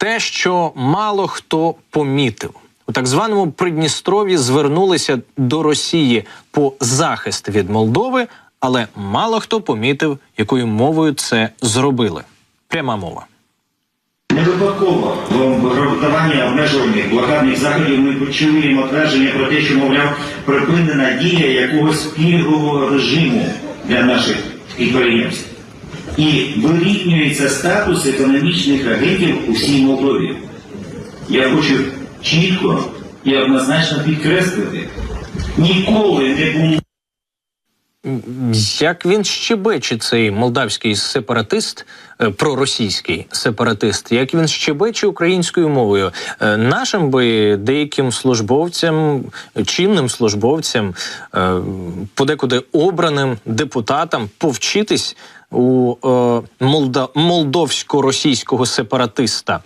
те, що мало хто помітив. У так званому Придністров'ї звернулися до Росії по захист від Молдови, але мало хто помітив, якою мовою це зробили. Пряма мова. Не випадково в обмежувальних блокадних заходів ми почуємо твердження про те, що, мовляв, припинена дія якогось пільгового режиму для наших підприємств. І вирівнюється статус економічних агентів у всій Молдові. Я хочу чітко і однозначно підкреслити, ніколи не було. Як він щебече цей молдавський сепаратист, е, проросійський сепаратист, як він щебече українською мовою, Е, нашим би деяким службовцям, чинним службовцям, е, подекуди обраним депутатам повчитись у молдовсько-російського сепаратиста.